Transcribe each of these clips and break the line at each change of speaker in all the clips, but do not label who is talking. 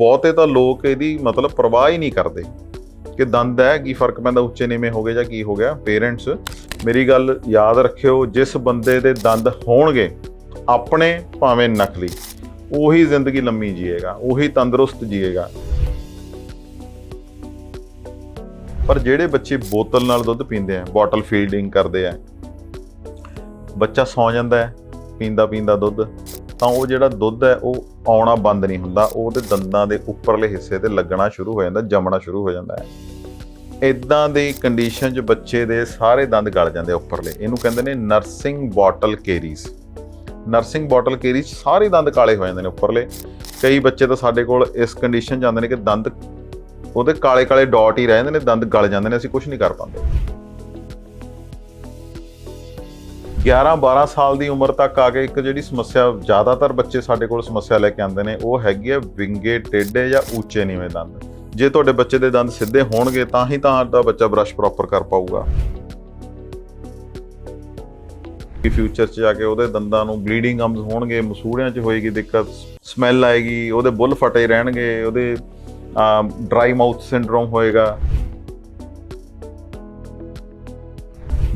ਬਹੁਤੇ ਤਾਂ ਲੋਕ ਇਹਦੀ ਮਤਲਬ ਪਰਵਾਹ ਹੀ ਨਹੀਂ ਕਰਦੇ ਕਿ ਦੰਦ ਹੈ, ਕੀ ਫ਼ਰਕ ਪੈਂਦਾ, ਉੱਚੇ ਨੀਵੇਂ ਹੋ ਗਏ ਜਾਂ ਕੀ ਹੋ ਗਿਆ। ਪੇਰੈਂਟਸ ਮੇਰੀ ਗੱਲ ਯਾਦ ਰੱਖਿਓ, ਜਿਸ ਬੰਦੇ ਦੇ ਦੰਦ ਹੋਣਗੇ, ਆਪਣੇ ਭਾਵੇਂ ਨਕਲੀ, ਉਹੀ ਜ਼ਿੰਦਗੀ ਲੰਮੀ ਜੀਏਗਾ, ਉਹੀ ਤੰਦਰੁਸਤ ਜੀਏਗਾ। ਪਰ ਜਿਹੜੇ ਬੱਚੇ ਬੋਤਲ ਨਾਲ ਦੁੱਧ ਪੀਂਦੇ ਆ, ਬੋਟਲ ਫੀਲਡਿੰਗ ਕਰਦੇ ਆ, ਬੱਚਾ ਸੌ ਜਾਂਦਾ ਹੈ ਪੀਂਦਾ ਪੀਂਦਾ ਦੁੱਧ, ਤਾਂ ਉਹ ਜਿਹੜਾ ਦੁੱਧ ਹੈ, ਉਹ ਆਉਣਾ ਬੰਦ ਨਹੀਂ ਹੁੰਦਾ, ਉਹ ਉਹਦੇ ਦੰਦਾਂ ਦੇ ਉੱਪਰਲੇ ਹਿੱਸੇ ਤੇ ਲੱਗਣਾ ਸ਼ੁਰੂ ਹੋ ਜਾਂਦਾ, ਜੰਮਣਾ ਸ਼ੁਰੂ ਹੋ ਜਾਂਦਾ ਹੈ। ਇਦਾਂ ਦੀ ਕੰਡੀਸ਼ਨ 'ਚ ਬੱਚੇ ਦੇ ਸਾਰੇ ਦੰਦ ਗਲ ਜਾਂਦੇ ਉੱਪਰਲੇ। ਇਹਨੂੰ ਕਹਿੰਦੇ ਨੇ nursing bottle caries nursing bottle caries 'ਚ ਸਾਰੇ ਦੰਦ ਕਾਲੇ ਹੋ ਜਾਂਦੇ ਨੇ ਉੱਪਰਲੇ। ਕਈ ਬੱਚੇ ਤਾਂ ਸਾਡੇ ਕੋਲ ਇਸ ਕੰਡੀਸ਼ਨ 'ਚ ਆਉਂਦੇ ਨੇ ਕਿ ਦੰਦ ਉਹਦੇ ਕਾਲੇ ਕਾਲੇ ਡਾਟ ਹੀ ਰਹਿ ਜਾਂਦੇ ਨੇ, ਦੰਦ ਗਲ ਜਾਂਦੇ ਨੇ, ਅਸੀਂ ਕੁਝ ਨਹੀਂ ਕਰ ਪਾਉਂਦੇ। 11 12 ਸਾਲ ਦੀ ਉਮਰ ਤੱਕ ਆ ਕੇ ਇੱਕ ਜਿਹੜੀ ਸਮੱਸਿਆ, ਜ਼ਿਆਦਾਤਰ ਬੱਚੇ ਸਾਡੇ ਕੋਲ ਸਮੱਸਿਆ ਲੈ ਕੇ ਆਉਂਦੇ ਨੇ, ਉਹ ਹੈਗੀ ਹੈ ਵਿੰਗੇ ਟੇਢੇ ਜਾਂ ਉੱਚੇ ਨੀਵੇਂ ਦੰਦ। ਜੇ ਤੁਹਾਡੇ ਬੱਚੇ ਦੇ ਦੰਦ ਸਿੱਧੇ ਹੋਣਗੇ, ਤਾਂ ਹੀ ਤਾਂ ਤੁਹਾਡਾ ਬੱਚਾ ਬ੍ਰਸ਼ ਪ੍ਰੋਪਰ ਕਰ ਪਾਊਗਾ। ਕਿ ਫਿਊਚਰ 'ਚ ਜਾ ਕੇ ਉਹਦੇ ਦੰਦਾਂ ਨੂੰ ਬਲੀਡਿੰਗ ਗਮਸ ਹੋਣਗੇ, ਮਸੂੜਿਆਂ 'ਚ ਹੋਏਗੀ ਦਿੱਕਤ ਸਮੈਲ ਆਏਗੀ, ਉਹਦੇ ਬੁੱਲ ਫਟੇ ਰਹਿਣਗੇ, ਉਹਦੇ ਡਰਾਈ ਮਾਊਥ ਸਿੰਡਰੋਮ ਹੋਏਗਾ।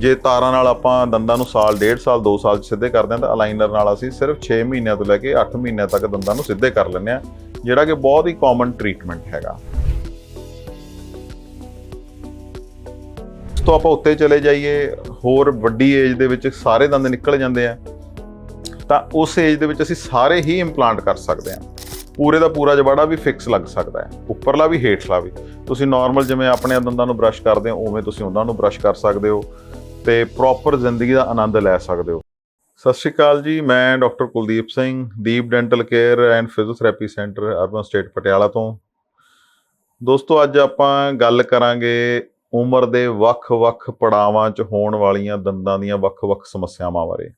ਜੇ ਤਾਰਾਂ ਨਾਲ ਆਪਾਂ ਦੰਦਾਂ ਨੂੰ ਸਾਲ, ਡੇਢ ਸਾਲ 2 ਸਾਲ 'ਚ ਸਿੱਧੇ ਕਰਦੇ ਹਾਂ ਤਾਂ ਅਲਾਈਨਰ ਨਾਲ ਅਸੀਂ ਸਿਰਫ 6 ਮਹੀਨਿਆਂ ਤੋਂ ਲੈ ਕੇ 8 ਮਹੀਨਿਆਂ ਤੱਕ ਦੰਦਾਂ ਨੂੰ ਸਿੱਧੇ ਕਰ ਲੈਂਦੇ ਆ ਜਿਹੜਾ ਕਿ ਬਹੁਤ ਹੀ ਕਾਮਨ ਟ੍ਰੀਟਮੈਂਟ ਹੈਗਾ। ਤੋਂ ਆਪਾਂ ਉੱਤੇ ਚਲੇ ਜਾਈਏ, ਹੋਰ ਵੱਡੀ ਏਜ ਦੇ ਵਿੱਚ ਸਾਰੇ ਦੰਦ ਨਿਕਲ ਜਾਂਦੇ ਆ, ਤਾਂ ਉਸ ਏਜ ਦੇ ਵਿੱਚ ਅਸੀਂ ਸਾਰੇ ਹੀ ਇੰਪਲਾਂਟ ਕਰ ਸਕਦੇ ਹਾਂ। ਪੂਰੇ ਦਾ ਪੂਰਾ ਜਵਾੜਾ ਵੀ ਫਿਕਸ ਲੱਗ ਸਕਦਾ ਹੈ, ਉੱਪਰਲਾ ਵੀ ਹੇਠਲਾ ਵੀ। ਤੁਸੀਂ ਨਾਰਮਲ ਜਿਵੇਂ ਆਪਣੇ ਦੰਦਾਂ ਨੂੰ ਬ੍ਰਸ਼ ਕਰਦੇ ਹੋ, ਉਵੇਂ ਤੁਸੀਂ ਉਹਨਾਂ ਨੂੰ ਬ੍ਰਸ਼ ਕਰ ਸਕਦੇ ਹੋ। ਤੇ ਪ੍ਰੋਪਰ ਜ਼ਿੰਦਗੀ ਦਾ ਆਨੰਦ ਲੈ ਸਕਦੇ ਹੋ। ਸਤਿ ਸ਼੍ਰੀ ਅਕਾਲ ਜੀ, ਮੈਂ doctor Kuldeep Singh, Deep dental care and physiotherapy centre, urban estate Patiala ਤੋਂ। ਦੋਸਤੋ, ਅੱਜ ਆਪਾਂ ਗੱਲ ਕਰਾਂਗੇ ਉਮਰ ਦੇ ਵੱਖ-ਵੱਖ ਪੜਾਵਾਂ 'ਚ ਹੋਣ ਵਾਲੀਆਂ ਦੰਦਾਂ ਦੀਆਂ ਵੱਖ-ਵੱਖ ਸਮੱਸਿਆਵਾਂ ਬਾਰੇ।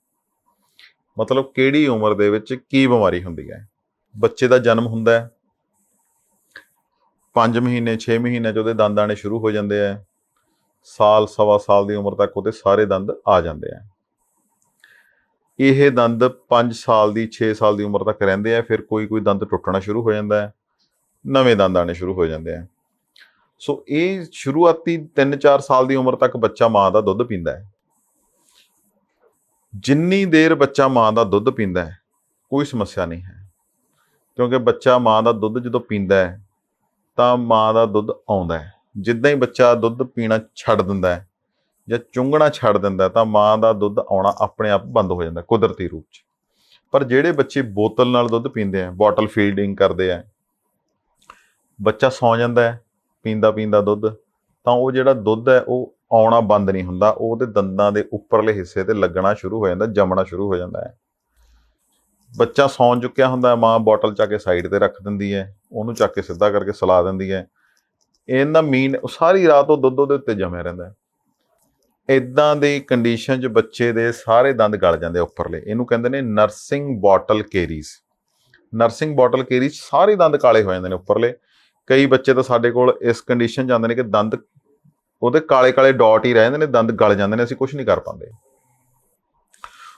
ਮਤਲਬ ਕਿਹੜੀ ਉਮਰ ਦੇ ਵਿੱਚ ਕੀ ਬਿਮਾਰੀ ਹੁੰਦੀ ਹੈ? ਬੱਚੇ ਦਾ ਜਨਮ ਹੁੰਦਾ ਹੈ। 5 ਮਹੀਨੇ 6 ਮਹੀਨੇ 'ਚ ਉਹਦੇ ਦੰਦ ਆਣੇ ਸ਼ੁਰੂ ਹੋ ਜਾਂਦੇ ਆ ਸਾਲ, ਸਵਾ ਸਾਲ ਦੀ ਉਮਰ ਤੱਕ ਉਹਦੇ ਸਾਰੇ ਦੰਦ ਆ ਜਾਂਦੇ ਆ। ਇਹ ਦੰਦ 5 ਸਾਲ ਦੀ 6 ਸਾਲ ਦੀ ਉਮਰ ਤੱਕ ਰਹਿੰਦੇ ਆ, ਫਿਰ ਕੋਈ ਕੋਈ ਦੰਦ ਟੁੱਟਣਾ ਸ਼ੁਰੂ ਹੋ ਜਾਂਦਾ ਹੈ। ਨਵੇਂ ਦੰਦ ਆਣੇ ਸ਼ੁਰੂ ਹੋ ਜਾਂਦੇ ਆ। ਸੋ ਇਹ ਸ਼ੁਰੂਆਤੀ 3-4 ਸਾਲ ਦੀ ਉਮਰ ਤੱਕ ਬੱਚਾ ਮਾਂ ਦਾ ਦੁੱਧ ਪੀਂਦਾ ਹੈ। ਜਿੰਨੀ ਦੇਰ ਬੱਚਾ ਮਾਂ ਦਾ ਦੁੱਧ ਪੀਂਦਾ ਹੈ, ਕੋਈ ਸਮੱਸਿਆ ਨਹੀਂ ਹੈ। ਕਿਉਂਕਿ ਬੱਚਾ ਮਾਂ ਦਾ ਦੁੱਧ ਜਦੋਂ ਪੀਂਦਾ ਹੈ, ਤਾਂ ਮਾਂ ਦਾ ਦੁੱਧ ਆਉਂਦਾ ਹੈ। ਜਿੱਦਾਂ ਹੀ ਬੱਚਾ ਦੁੱਧ ਪੀਣਾ ਛੱਡ ਦਿੰਦਾ ਹੈ ਜਾਂ ਚੁੰਗਣਾ ਛੱਡ ਦਿੰਦਾ ਤਾਂ ਮਾਂ ਦਾ ਦੁੱਧ ਆਉਣਾ ਆਪਣੇ ਆਪ ਬੰਦ ਹੋ ਜਾਂਦਾ ਕੁਦਰਤੀ ਰੂਪ 'ਚ। ਪਰ ਜਿਹੜੇ ਬੱਚੇ ਬੋਤਲ ਨਾਲ ਦੁੱਧ ਪੀਂਦੇ ਆ ਬੋਟਲ ਫੀਲਡਿੰਗ ਕਰਦੇ ਆ ਬੱਚਾ ਸੌ ਜਾਂਦਾ ਹੈ ਪੀਂਦਾ ਪੀਂਦਾ ਦੁੱਧ, ਤਾਂ ਉਹ ਜਿਹੜਾ ਦੁੱਧ ਹੈ ਉਹ ਆਉਣਾ ਬੰਦ ਨਹੀਂ ਹੁੰਦਾ ਉਹਦੇ ਦੰਦਾਂ ਦੇ ਉੱਪਰਲੇ ਹਿੱਸੇ ਤੇ ਲੱਗਣਾ ਸ਼ੁਰੂ ਹੋ ਜਾਂਦਾ, ਜੰਮਣਾ ਸ਼ੁਰੂ ਹੋ ਜਾਂਦਾ ਹੈ। ਬੱਚਾ ਸੌਂ ਚੁੱਕਿਆ ਹੁੰਦਾ ਮਾਂ ਬੋਟਲ ਚੱਕ ਕੇ ਸਾਈਡ ਤੇ ਰੱਖ ਦਿੰਦੀ ਹੈ, ਉਹਨੂੰ ਚੱਕ ਕੇ ਸਿੱਧਾ ਕਰਕੇ ਸਲਾ ਦਿੰਦੀ ਹੈ ਇਹਦਾ ਮੀਨ ਸਾਰੀ ਰਾਤ ਉਹ ਦੁੱਧ ਉਹਦੇ ਉੱਤੇ ਜਮਿਆ ਰਹਿੰਦਾ ਹੈ। ਇਦਾਂ ਦੀ ਕੰਡੀਸ਼ਨ 'ਚ ਬੱਚੇ ਦੇ ਸਾਰੇ ਦੰਦ ਗਲ ਜਾਂਦੇ ਉੱਪਰਲੇ। ਇਹਨੂੰ ਕਹਿੰਦੇ ਨੇ nursing bottle caries nursing bottle caries 'ਚ ਸਾਰੇ ਦੰਦ ਕਾਲੇ ਹੋ ਜਾਂਦੇ ਨੇ ਉੱਪਰਲੇ। ਕਈ ਬੱਚੇ ਤਾਂ ਸਾਡੇ ਕੋਲ ਇਸ ਕੰਡੀਸ਼ਨ 'ਚ ਆਉਂਦੇ ਨੇ ਕਿ ਦੰਦ ਉਹਦੇ ਕਾਲੇ ਕਾਲੇ ਡਾਟ ਹੀ ਰਹਿ ਜਾਂਦੇ ਨੇ, ਦੰਦ ਗਲ ਜਾਂਦੇ ਨੇ, ਅਸੀਂ ਕੁਝ ਨਹੀਂ ਕਰ ਪਾਉਂਦੇ।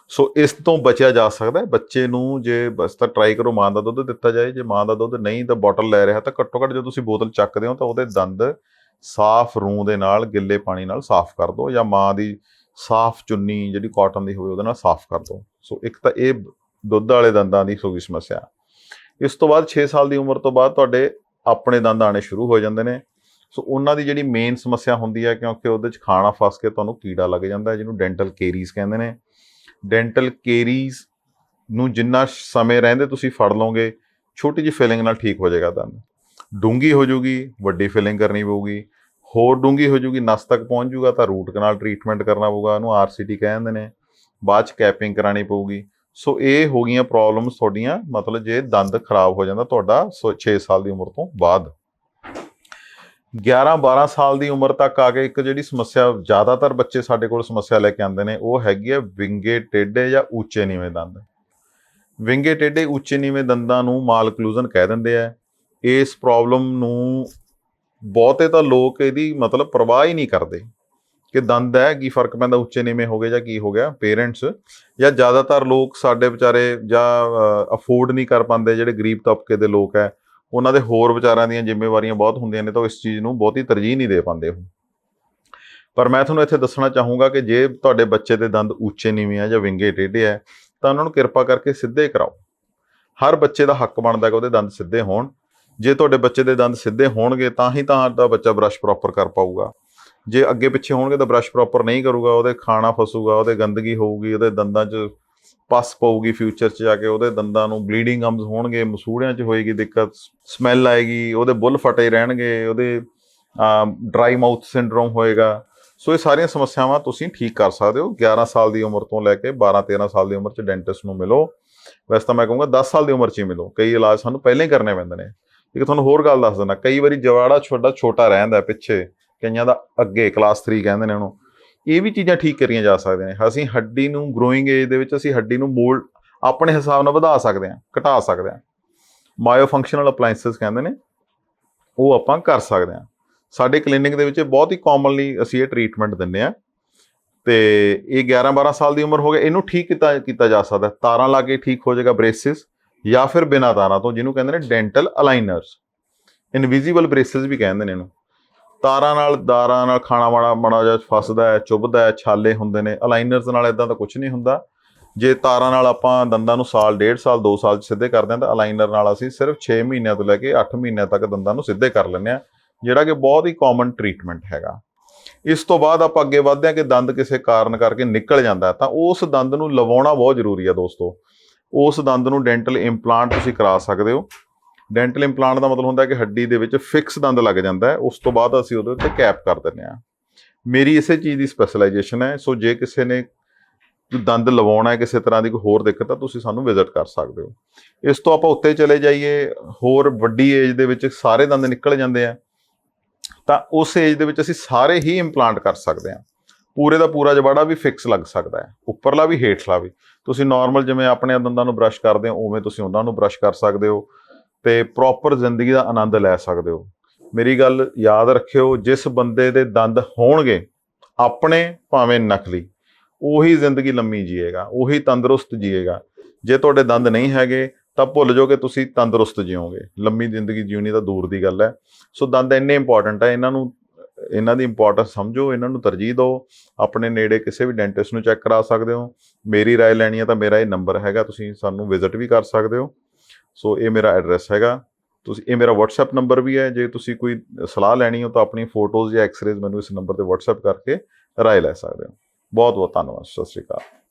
ਸੋ ਇਸ ਤੋਂ ਬਚਿਆ ਜਾ ਸਕਦਾ ਹੈ। ਬੱਚੇ ਨੂੰ ਜੇ ਬਸ ਤਾਂ ਟਰਾਈ ਕਰੋ ਮਾਂ ਦਾ ਦੁੱਧ ਦਿੱਤਾ ਜਾਏ। ਜੇ ਮਾਂ ਦਾ ਦੁੱਧ ਨਹੀਂ ਤਾਂ ਬੋਟਲ ਲੈ ਰਿਹਾ ਤਾਂ ਘੱਟੋ ਘੱਟ ਜਦੋਂ ਤੁਸੀਂ ਬੋਤਲ ਚੱਕਦੇ ਹੋ ਤਾਂ ਉਹਦੇ ਦੰਦ ਸਾਫ਼ ਰੂੰ ਦੇ ਨਾਲ, ਗਿੱਲੇ ਪਾਣੀ ਨਾਲ ਸਾਫ਼ ਕਰ ਦਿਓ ਜਾਂ ਮਾਂ ਦੀ ਸਾਫ਼ ਚੁੰਨੀ ਜਿਹੜੀ ਕਾਟਨ ਦੀ ਹੋਵੇ ਉਹਦੇ ਨਾਲ ਸਾਫ਼ ਕਰ ਦਿਓ। ਸੋ ਇੱਕ ਤਾਂ ਇਹ ਦੁੱਧ ਵਾਲੇ ਦੰਦਾਂ ਦੀ ਹੋ ਗਈ ਸਮੱਸਿਆ। ਇਸ ਤੋਂ ਬਾਅਦ 6 ਸਾਲ ਦੀ ਉਮਰ ਤੋਂ ਬਾਅਦ ਤੁਹਾਡੇ ਆਪਣੇ ਦੰਦ ਆਣੇ ਸ਼ੁਰੂ ਹੋ ਜਾਂਦੇ ਨੇ। ਸੋ ਉਹਨਾਂ ਦੀ ਜਿਹੜੀ ਮੇਨ ਸਮੱਸਿਆ ਹੁੰਦੀ ਹੈ ਕਿਉਂਕਿ ਉਹਦੇ ਚ ਖਾਣਾ ਫਸ ਕੇ ਤੁਹਾਨੂੰ ਕੀੜਾ ਲੱਗ ਜਾਂਦਾ ਹੈ, ਜਿਹਨੂੰ ਡੈਂਟਲ ਕੇਰੀਜ਼ ਕਹਿੰਦੇ ਨੇ। ਡੈਂਟਲ ਕੇਰੀਜ਼ ਨੂੰ ਜਿੰਨਾ ਸਮੇਂ ਰਹਿੰਦੇ ਤੁਸੀਂ ਫੜ ਲਓਗੇ, ਛੋਟੀ ਜਿਹੀ ਫਿਲਿੰਗ ਨਾਲ ਠੀਕ ਹੋ ਜਾਏਗਾ ਦੰਦ ਡੂੰਗੀ ਹੋ ਜਾਊਗੀ, ਵੱਡੀ ਫਿਲਿੰਗ ਕਰਨੀ ਪਊਗੀ, ਹੋਰ ਡੂੰਗੀ ਹੋ ਜਾਊਗੀ, ਨਸ ਤੱਕ ਪਹੁੰਚ ਜੂਗਾ ਤਾਂ ਰੂਟ ਕਨਾਲ ਟ੍ਰੀਟਮੈਂਟ ਕਰਨਾ ਪਊਗਾ, ਉਹਨੂੰ ਆਰਸੀਟੀ ਕਹਿੰਦੇ ਨੇ। ਬਾਅਦ ਚ ਕੈਪਿੰਗ ਕਰਾਣੀ ਪਊਗੀ। ਸੋ ਇਹ ਹੋ ਗਈਆਂ ਪ੍ਰੋਬਲਮਸ ਤੁਹਾਡੀਆਂ, ਮਤਲਬ ਜੇ ਦੰਦ ਖਰਾਬ ਹੋ ਜਾਂਦਾ ਤੁਹਾਡਾ 6 ਸਾਲ ਦੀ ਉਮਰ ਤੋਂ ਬਾਅਦ। 11 12 ਸਾਲ ਦੀ ਉਮਰ ਤੱਕ ਆ ਕੇ ਇੱਕ ਜਿਹੜੀ ਸਮੱਸਿਆ, ਜ਼ਿਆਦਾਤਰ ਬੱਚੇ ਸਾਡੇ ਕੋਲ ਸਮੱਸਿਆ ਲੈ ਕੇ ਆਉਂਦੇ ਨੇ, ਉਹ ਹੈਗੀ ਹੈ ਵਿੰਗੇ ਟੇਢੇ ਜਾਂ ਉੱਚੇ ਨੀਵੇਂ ਦੰਦ। ਵਿੰਗੇ ਟੇਢੇ, ਉੱਚੇ ਨੀਵੇਂ ਦੰਦਾਂ ਨੂੰ ਮਾਲਕਲੂਜ਼ਨ ਕਹਿ ਦਿੰਦੇ ਆ। ਇਸ ਪ੍ਰੋਬਲਮ ਨੂੰ ਬਹੁਤੇ ਤਾਂ ਲੋਕ ਇਹਦੀ ਮਤਲਬ ਪਰਵਾਹ ਹੀ ਨਹੀਂ ਕਰਦੇ ਕਿ ਦੰਦ ਹੈ, ਕੀ ਫ਼ਰਕ ਪੈਂਦਾ, ਉੱਚੇ ਨੀਵੇਂ ਹੋ ਗਏ ਜਾਂ ਕੀ ਹੋ ਗਿਆ, ਪੇਰੈਂਟਸ ਜਾਂ ਜ਼ਿਆਦਾਤਰ ਲੋਕ ਸਾਡੇ ਵਿਚਾਰੇ ਜਾਂ ਅਫੋਰਡ ਨਹੀਂ ਕਰ ਪਾਉਂਦੇ ਜਿਹੜੇ ਗਰੀਬ ਤਬਕੇ ਦੇ ਲੋਕ ਹੈ। ਉਹਨਾਂ ਦੇ ਹੋਰ ਵਿਚਾਰਾਂ ਦੀਆਂ ਜ਼ਿੰਮੇਵਾਰੀਆਂ ਬਹੁਤ ਹੁੰਦੀਆਂ ਨੇ ਤਾਂ ਉਹ ਇਸ ਚੀਜ਼ ਨੂੰ ਬਹੁਤੀ ਤਰਜੀਹ ਨਹੀਂ ਦੇ ਪਾਉਂਦੇ ਉਹ। ਪਰ ਮੈਂ ਤੁਹਾਨੂੰ ਇੱਥੇ ਦੱਸਣਾ ਚਾਹੂੰਗਾ ਕਿ ਜੇ ਤੁਹਾਡੇ ਬੱਚੇ ਦੇ ਦੰਦ ਉੱਚੇ ਨੀਵੇਂ ਆ ਜਾਂ ਵਿੰਗੇ ਟੇਢੇ ਆ, ਤਾਂ ਉਹਨਾਂ ਨੂੰ ਕਿਰਪਾ ਕਰਕੇ ਸਿੱਧੇ ਕਰਾਓ। ਹਰ ਬੱਚੇ ਦਾ ਹੱਕ ਬਣਦਾ ਕਿ ਉਹਦੇ ਦੰਦ ਸਿੱਧੇ ਹੋਣ। ਜੇ ਤੁਹਾਡੇ ਬੱਚੇ ਦੇ ਦੰਦ ਸਿੱਧੇ ਹੋਣਗੇ, ਤਾਂ ਹੀ ਤਾਂ ਤੁਹਾਡਾ ਬੱਚਾ ਬ੍ਰਸ਼ ਪ੍ਰੋਪਰ ਕਰ ਪਾਊਗਾ। ਜੇ ਅੱਗੇ ਪਿੱਛੇ ਹੋਣਗੇ, ਤਾਂ ਬ੍ਰਸ਼ ਪ੍ਰੋਪਰ ਨਹੀਂ ਕਰੂਗਾ, ਉਹਦੇ ਖਾਣਾ ਫਸੂਗਾ, ਉਹਦੇ ਗੰਦਗੀ ਹੋਊਗੀ, ਉਹਦੇ ਦੰਦਾਂ 'ਚ ਪਸ ਪਊਗੀ ਫਿਊਚਰ 'ਚ ਜਾ ਕੇ, ਉਹਦੇ ਦੰਦਾਂ ਨੂੰ ਬਲੀਡਿੰਗ ਗਮਸ ਹੋਣਗੇ, ਮਸੂੜਿਆਂ 'ਚ ਹੋਏਗੀ ਦਿੱਕਤ ਸਮੈਲ ਆਏਗੀ, ਉਹਦੇ ਬੁੱਲ ਫਟੇ ਰਹਿਣਗੇ, ਉਹਦੇ ਡਰਾਈ ਮਾਊਥ ਸਿੰਡਰੋਮ ਹੋਏਗਾ। ਸੋ ਇਹ ਸਾਰੀਆਂ ਸਮੱਸਿਆਵਾਂ ਤੁਸੀਂ ਠੀਕ ਕਰ ਸਕਦੇ ਹੋ। 11 ਸਾਲ ਦੀ ਉਮਰ ਤੋਂ ਲੈ ਕੇ 12 13 ਸਾਲ ਦੀ ਉਮਰ 'ਚ ਡੈਂਟਿਸਟ ਨੂੰ ਮਿਲੋ। ਵੈਸੇ ਤਾਂ ਮੈਂ ਕਹੂੰਗਾ 10 ਸਾਲ ਦੀ ਉਮਰ 'ਚ ਹੀ ਮਿਲੋ। ਕਈ ਇਲਾਜ ਸਾਨੂੰ ਪਹਿਲਾਂ ਹੀ ਕਰਨੇ ਪੈਂਦੇ ਨੇ। ਇੱਕ ਤੁਹਾਨੂੰ ਹੋਰ ਗੱਲ ਦੱਸ ਦਿੰਦਾ, ਕਈ ਵਾਰੀ ਜਵਾੜਾ ਛੋਟਾ ਛੋਟਾ ਰਹਿੰਦਾ ਪਿੱਛੇ, ਕਈਆਂ ਦਾ ਅੱਗੇ ਕਲਾਸ 3 ਕਹਿੰਦੇ ਨੇ ਉਹਨੂੰ। ਇਹ ਵੀ ਚੀਜ਼ਾਂ ਠੀਕ ਕਰੀਆਂ ਜਾ ਸਕਦੀਆਂ ਨੇ। ਅਸੀਂ ਹੱਡੀ ਨੂੰ ਗਰੋਇੰਗ ਏਜ ਦੇ ਵਿੱਚ ਅਸੀਂ ਹੱਡੀ ਨੂੰ ਮੋਲਡ ਆਪਣੇ ਹਿਸਾਬ ਨਾਲ ਵਧਾ ਸਕਦੇ ਹਾਂ, ਘਟਾ ਸਕਦੇ ਹਾਂ। ਮਾਇਓ ਫੰਕਸ਼ਨਲ ਅਪਲਾਈਐਂਸਸ ਕਹਿੰਦੇ ਨੇ, ਉਹ ਆਪਾਂ ਕਰ ਸਕਦੇ ਹਾਂ। ਸਾਡੇ ਕਲੀਨਿਕ ਦੇ ਵਿੱਚ ਬਹੁਤ ਹੀ ਕਾਮਨਲੀ ਅਸੀਂ ਇਹ ਟ੍ਰੀਟਮੈਂਟ ਦਿੰਦੇ ਆ ਤੇ ਇਹ 11 12 ਸਾਲ ਦੀ ਉਮਰ ਹੋ ਗਿਆ ਇਹਨੂੰ ਠੀਕ ਕੀਤਾ ਕੀਤਾ ਜਾ ਸਕਦਾ। ਤਾਰਾਂ ਲਾ ਕੇ ਠੀਕ ਹੋ ਜਾਏਗਾ ਬ੍ਰੇਸਿਸ ਜਾਂ ਫਿਰ ਬਿਨਾਂ ਤਾਰਾਂ ਤੋਂ, ਜਿਹਨੂੰ ਕਹਿੰਦੇ ਨੇ ਡੈਂਟਲ ਅਲਾਈਨਰਸ ਇਨਵਿਜ਼ੀਬਲ ਬ੍ਰੇਸਿਸ ਵੀ ਕਹਿੰਦੇ ਨੇ ਇਹਨੂੰ। ਤਾਰਾਂ ਨਾਲ, ਦਾਰਾਂ ਨਾਲ ਖਾਣਾ ਮਾੜਾ ਮਾੜਾ ਜਿਹਾ ਫਸਦਾ ਹੈ, ਚੁੱਭਦਾ ਹੈ, ਛਾਲੇ ਹੁੰਦੇ ਨੇ ਅਲਾਈਨਰਸ ਨਾਲ ਇਦਾਂ ਤਾਂ ਕੁਝ ਨਹੀਂ ਹੁੰਦਾ। ਜੇ ਤਾਰਾਂ ਨਾਲ ਆਪਾਂ ਦੰਦਾਂ ਨੂੰ ਸਾਲ, ਡੇਢ ਸਾਲ 2 ਸਾਲ ਚ ਸਿੱਧੇ ਕਰਦੇ ਹਾਂ ਤਾਂ ਅਲਾਈਨਰ ਨਾਲ ਅਸੀਂ ਸਿਰਫ 6 ਮਹੀਨਿਆਂ ਤੋਂ ਲੈ ਕੇ 8 ਮਹੀਨਿਆਂ ਤੱਕ ਦੰਦਾਂ ਨੂੰ ਸਿੱਧੇ ਕਰ ਲੈਂਦੇ ਆ ਜਿਹੜਾ ਕਿ ਬਹੁਤ ਹੀ ਕਾਮਨ ਟ੍ਰੀਟਮੈਂਟ ਹੈਗਾ। ਇਸ ਤੋਂ ਬਾਅਦ ਆਪਾਂ ਅੱਗੇ ਵਧਦੇ ਹਾਂ ਕਿ ਦੰਦ ਕਿਸੇ ਕਾਰਨ ਕਰਕੇ ਨਿਕਲ ਜਾਂਦਾ ਤਾਂ ਉਸ ਦੰਦ ਨੂੰ ਲਵਾਉਣਾ ਬਹੁਤ ਜ਼ਰੂਰੀ ਹੈ ਦੋਸਤੋ। ਉਸ ਦੰਦ ਨੂੰ ਡੈਂਟਲ ਇੰਪਲਾਂਟ ਤੁਸੀਂ ਕਰਾ ਸਕਦੇ ਹੋ। ਡੈਂਟਲ ਇੰਪਲਾਂਟ ਦਾ ਮਤਲਬ ਹੁੰਦਾ ਕਿ ਹੱਡੀ ਦੇ ਵਿੱਚ ਫਿਕਸ ਦੰਦ ਲੱਗ ਜਾਂਦਾ ਹੈ। ਉਸ ਤੋਂ ਬਾਅਦ ਅਸੀਂ ਉਹਦੇ ਉੱਤੇ ਕੈਪ ਕਰ ਦਿੰਦੇ ਹਾਂ। ਮੇਰੀ ਇਸੇ ਚੀਜ਼ ਦੀ ਸਪੈਸ਼ਲਾਈਜੇਸ਼ਨ ਹੈ। ਸੋ ਜੇ ਕਿਸੇ ਨੇ ਦੰਦ ਲਵਾਉਣਾ ਹੈ ਕਿਸੇ ਤਰ੍ਹਾਂ ਦੀ ਕੋਈ ਹੋਰ ਦਿੱਕਤ ਆ ਤੁਸੀਂ ਸਾਨੂੰ ਵਿਜ਼ਿਟ ਕਰ ਸਕਦੇ ਹੋ। ਇਸ ਤੋਂ ਆਪਾਂ ਉੱਤੇ ਚਲੇ ਜਾਈਏ। ਹੋਰ ਵੱਡੀ ਏਜ ਦੇ ਵਿੱਚ ਸਾਰੇ ਦੰਦ ਨਿਕਲ ਜਾਂਦੇ ਆ। ਤਾਂ ਉਸ ਏਜ ਦੇ ਵਿੱਚ ਅਸੀਂ ਸਾਰੇ ਹੀ ਇੰਪਲਾਂਟ ਕਰ ਸਕਦੇ ਹਾਂ। ਪੂਰੇ ਦਾ ਪੂਰਾ ਜਵਾੜਾ ਵੀ ਫਿਕਸ ਲੱਗ ਸਕਦਾ ਹੈ। ਉੱਪਰਲਾ ਵੀ, ਹੇਠਲਾ ਵੀ। ਤੁਸੀਂ ਨਾਰਮਲ ਜਿਵੇਂ ਆਪਣੇ ਦੰਦਾਂ ਨੂੰ ਬ੍ਰਸ਼ ਕਰਦੇ ਹੋ, ਉਵੇਂ ਤੁਸੀਂ ਉਹਨਾਂ ਨੂੰ ਬ੍ਰਸ਼ ਕਰ ਸਕਦੇ ਹੋ। ਤੇ ਪ੍ਰੋਪਰ ਜ਼ਿੰਦਗੀ ਦਾ ਆਨੰਦ ਲੈ ਸਕਦੇ ਹੋ ਮੇਰੀ ਗੱਲ ਯਾਦ ਰੱਖਿਓ ਜਿਸ ਬੰਦੇ ਦੇ ਦੰਦ ਹੋਣਗੇ ਆਪਣੇ ਭਾਵੇਂ ਨਕਲੀ ਉਹੀ ਜ਼ਿੰਦਗੀ ਲੰਮੀ ਜੀਏਗਾ ਉਹੀ ਤੰਦਰੁਸਤ ਜੀਏਗਾ ਜੇ ਤੁਹਾਡੇ ਦੰਦ ਨਹੀਂ ਹੈਗੇ ਤਾਂ ਭੁੱਲ ਜਾਓ ਕਿ ਤੁਸੀਂ ਤੰਦਰੁਸਤ ਜਿਓਗੇ ਲੰਮੀ ਜ਼ਿੰਦਗੀ ਜਿਉਣੀ ਤਾਂ ਦੂਰ ਦੀ ਗੱਲ ਹੈ ਸੋ ਦੰਦ ਇੰਨੇ ਇੰਪੋਰਟੈਂਟ ਹੈ ਇਹਨਾਂ ਨੂੰ ਇਹਨਾਂ ਦੀ ਇੰਪੋਰਟੈਂਸ ਸਮਝੋ ਇਹਨਾਂ ਨੂੰ ਤਰਜੀਹ ਦਿਓ ਆਪਣੇ ਨੇੜੇ ਕਿਸੇ ਵੀ ਡੈਂਟਿਸਟ ਨੂੰ ਚੈੱਕ ਕਰਾ ਸਕਦੇ ਹੋ ਮੇਰੀ رائے ਲੈਣੀ ਹੈ ਤਾਂ ਮੇਰਾ ਇਹ ਨੰਬਰ ਹੈਗਾ ਤੁਸੀਂ ਸਾਨੂੰ ਵਿਜ਼ਿਟ ਵੀ ਕਰ ਸਕਦੇ ਹੋ ਸੋ ਇਹ ਮੇਰਾ ਐਡਰੈਸ ਹੈਗਾ। ਤੁਸੀਂ, ਇਹ ਮੇਰਾ WhatsApp ਨੰਬਰ ਵੀ ਹੈ। ਜੇ ਤੁਸੀਂ ਕੋਈ ਸਲਾਹ ਲੈਣੀ ਹੋ ਤਾਂ ਆਪਣੀ ਫੋਟੋਜ਼ ਜਾਂ ਐਕਸ-ਰੇਜ਼ ਮੈਨੂੰ ਇਸ ਨੰਬਰ ਤੇ WhatsApp ਕਰਕੇ ਰਾਏ ਲੈ ਸਕਦੇ ਹੋ। ਬਹੁਤ ਬਹੁਤ ਧੰਨਵਾਦ। ਸਤਿ ਸ਼੍ਰੀ ਅਕਾਲ।